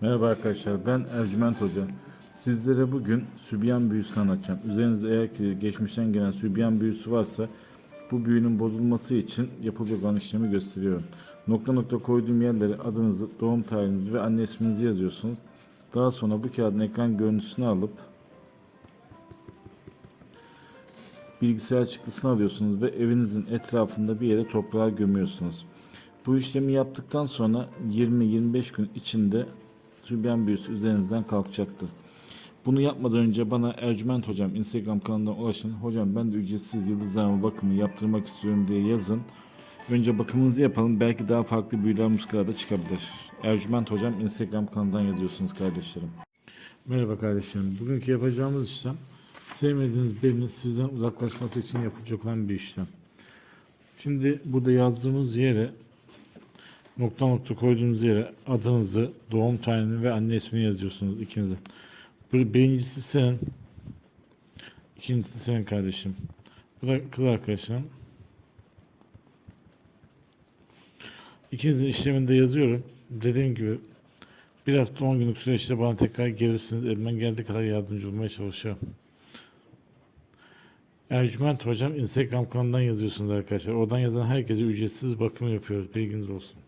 Merhaba arkadaşlar ben Ercüment Hoca. Sizlere bugün sübyan büyüsünü anlatacağım. Üzerinizde eğer ki geçmişten gelen sübyan büyüsü varsa bu büyünün bozulması için yapılacak olan işlemi gösteriyorum. Nokta nokta koyduğum yerlere adınızı, doğum tarihinizi ve anne isminizi yazıyorsunuz. Daha sonra bu kağıdın ekran görüntüsünü alıp bilgisayar çıktısını alıyorsunuz ve evinizin etrafında bir yere toprağa gömüyorsunuz. Bu işlemi yaptıktan sonra 20-25 gün içinde sübyan büyüsü üzerinizden kalkacaktır. Bunu yapmadan önce bana Ercüment Hocam Instagram kanalından ulaşın. Hocam ben de ücretsiz yıldızlarma bakımı yaptırmak istiyorum diye yazın. Önce bakımınızı yapalım. Belki daha farklı büyüler muskalarda çıkabilir. Ercüment Hocam Instagram kanalından yazıyorsunuz kardeşlerim. Merhaba kardeşlerim. Bugünkü yapacağımız işlem sevmediğiniz birinin sizden uzaklaşması için yapılacak olan bir işlem. Şimdi burada yazdığımız yere nokta nokta koyduğunuz yere adınızı, doğum tarihini ve anne ismini yazıyorsunuz ikinize. Bir- Birincisi sen, ikincisi senin kardeşim. Bu da kız arkadaşım. İkinizin işlemini de yazıyorum. Dediğim gibi bir hafta 10 günlük süreçte bana tekrar gelirsiniz. Elimden geldiği kadar yardımcı olmaya çalışıyorum. Ercüment Hocam Instagram kanalından yazıyorsunuz arkadaşlar. Oradan yazan herkese ücretsiz bakım yapıyoruz. Bilginiz olsun.